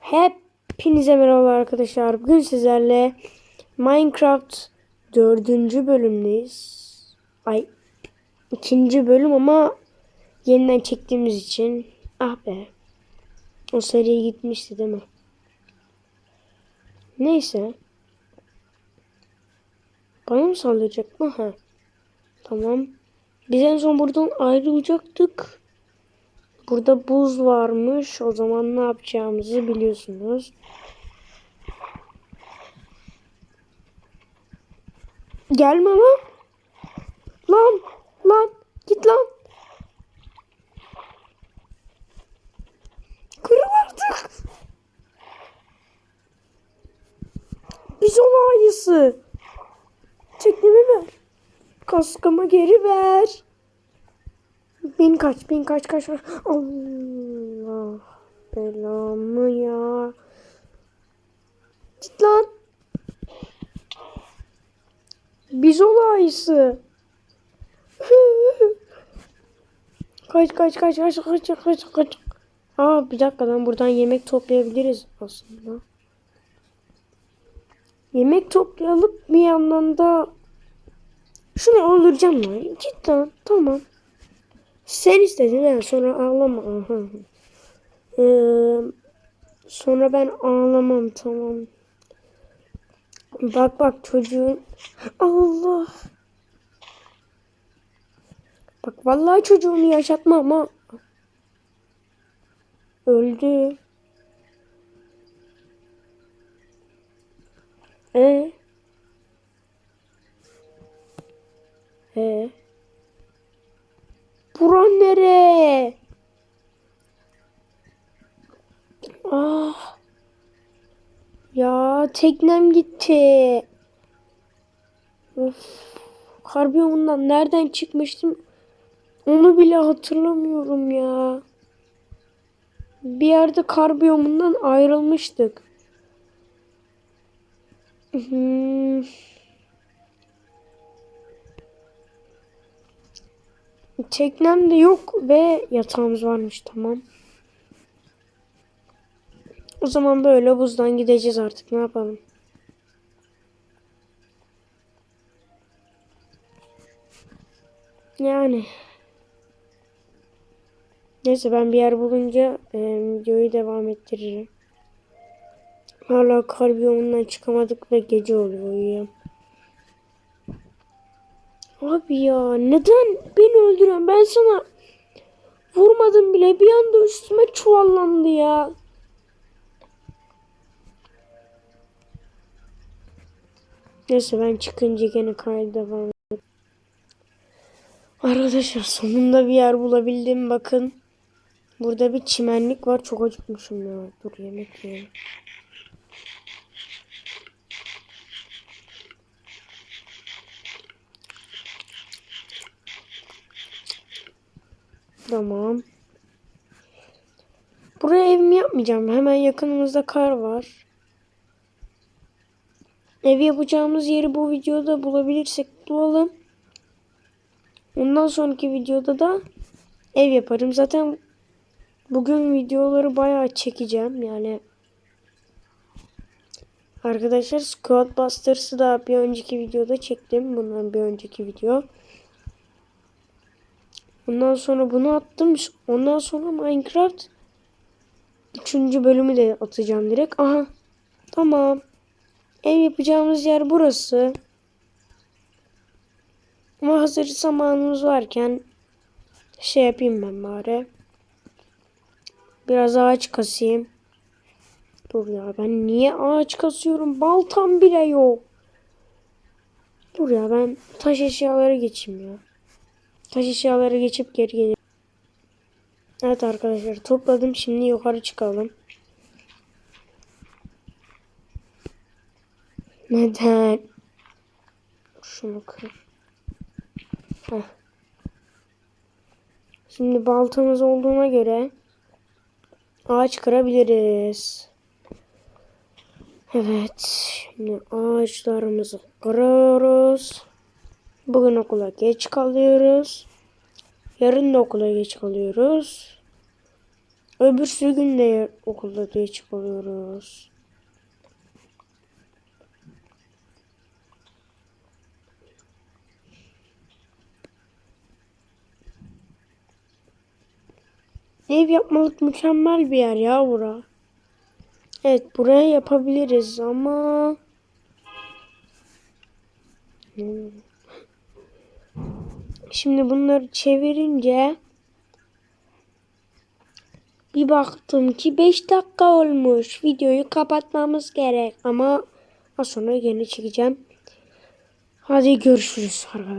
Hepinize merhaba arkadaşlar. Bugün sizlerle Minecraft dördüncü bölümdeyiz. Ay ikinci bölüm ama yeniden çektiğimiz için ah be. O seriye gitmişti değil mi? Neyse. Bana mı sallayacak mı? Ha. Tamam. Biz en son buradan ayrılacaktık. Burada buz varmış. O zaman ne yapacağımızı biliyorsunuz. Gelme lan. Lan. Lan. Git lan. Kırıl artık. Biz ona ayısı. Teknemi ver. Kaskımı geri ver. Bin kaç, bin kaç, kaç, kaç. Allah belamı ya. Git lan. Biz olayısı. kaç, kaç, kaç, kaç, kaç, kaç, kaç. Aa bir dakika lan buradan yemek toplayabiliriz aslında. Yemek toplayalım bir yandan da şunu öldüreceğim lan. Git lan. Tamam. Sen istedin ha sonra ağlama. Ee, sonra ben ağlamam tamam. Bak bak çocuğun. Allah. Bak vallahi çocuğunu yaşatma ama. Öldü. E. E. Buran nere? Ah. Teknem gitti. Of. Karbiyonundan nereden çıkmıştım? Onu bile hatırlamıyorum ya. Bir yerde karbiyomundan ayrılmıştık. Hmm. Teknem de yok ve yatağımız varmış tamam. O zaman böyle buzdan gideceğiz artık ne yapalım. Yani. Neyse ben bir yer bulunca e, videoyu devam ettiririm. Hala kar biyomundan çıkamadık ve gece oluyor uyuyam. Abi ya neden beni öldüren ben sana vurmadım bile bir anda üstüme çuvallandı ya. Neyse ben çıkınca gene kayda devam ederim. Arkadaşlar sonunda bir yer bulabildim bakın. Burada bir çimenlik var çok acıkmışım ya. Dur yemek yiyelim. Tamam. Buraya evimi yapmayacağım. Hemen yakınımızda kar var. Ev yapacağımız yeri bu videoda bulabilirsek bulalım. Ondan sonraki videoda da ev yaparım. Zaten bugün videoları bayağı çekeceğim. Yani arkadaşlar Squad Busters'ı da bir önceki videoda çektim. Bundan bir önceki video. Ondan sonra bunu attım. Ondan sonra Minecraft 3. bölümü de atacağım direkt. Aha. Tamam. Ev yapacağımız yer burası. Ama hazır zamanımız varken şey yapayım ben bari. Biraz ağaç kasayım. Dur ya ben niye ağaç kasıyorum? Baltam bile yok. Dur ya ben taş eşyaları geçeyim ya. Taş eşyaları geçip geri geliyorum. Evet arkadaşlar topladım. Şimdi yukarı çıkalım. Neden? Şunu kır. Heh. Şimdi baltamız olduğuna göre ağaç kırabiliriz. Evet. Şimdi ağaçlarımızı kırıyoruz. Bugün okula geç kalıyoruz. Yarın da okula geç kalıyoruz. Öbür gün de okulda diye çıkıyoruz. Ev yapmalık mükemmel bir yer ya bura. Evet buraya yapabiliriz ama Hmm. Şimdi bunları çevirince bir baktım ki 5 dakika olmuş. Videoyu kapatmamız gerek ama az sonra yine çekeceğim. Hadi görüşürüz arkadaşlar.